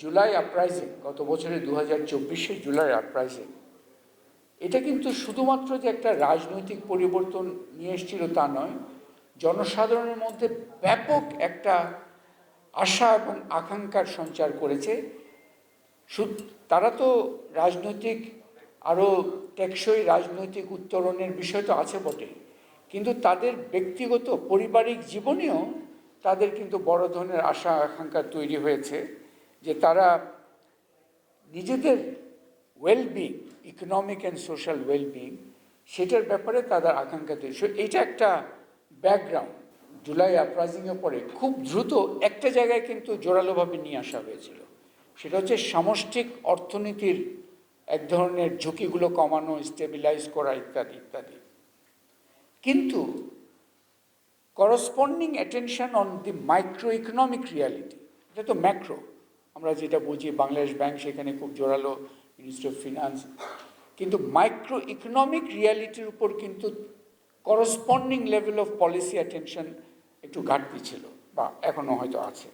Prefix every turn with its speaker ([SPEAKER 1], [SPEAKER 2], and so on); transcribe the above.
[SPEAKER 1] July uprising গত বছরে দু হাজার চব্বিশে জুলাই আপরাইজিং এটা কিন্তু শুধুমাত্র যে একটা রাজনৈতিক পরিবর্তন নিয়ে এসেছিল তা নয়, জনসাধারণের মধ্যে ব্যাপক একটা আশা এবং আকাঙ্ক্ষার সঞ্চার করেছে। তারা তো রাজনৈতিক, আরও টেকসই রাজনৈতিক উত্তরণের বিষয় তো আছে বটে, কিন্তু তাদের ব্যক্তিগত, পারিবারিক জীবনেও তাদের কিন্তু বড় ধরনের আশা, আকাঙ্ক্ষা তৈরি হয়েছে। যে তারা নিজেদের wellbeing economic and social wellbeing সেটার ব্যাপারে তাদের আকাঙ্ক্ষা তৈরি। এটা একটা ব্যাকগ্রাউন্ড জুলাই আপরাইজিংয়ের পরে খুব দ্রুত একটা জায়গায় কিন্তু জোরালোভাবে নিয়ে আসা হয়েছিল। সেটা হচ্ছে সামষ্টিক অর্থনীতির এক ধরনের ঝুঁকিগুলো কমানো স্টেবিলাইজ করা ইত্যাদি ইত্যাদি। কিন্তু corresponding attention on the micro economic reality এটা তো ম্যাক্রো আমরা যেটা বুঝি, বাংলাদেশ ব্যাংক সেখানে খুব জোরালো মিনিস্ট্রি অফ ফিনান্স কিন্তু মাইক্রো ইকোনমিক রিয়ালিটির উপর কিন্তু corresponding level of policy attention একটু ঘাটতি ছিল, বা এখনও হয়তো আছে।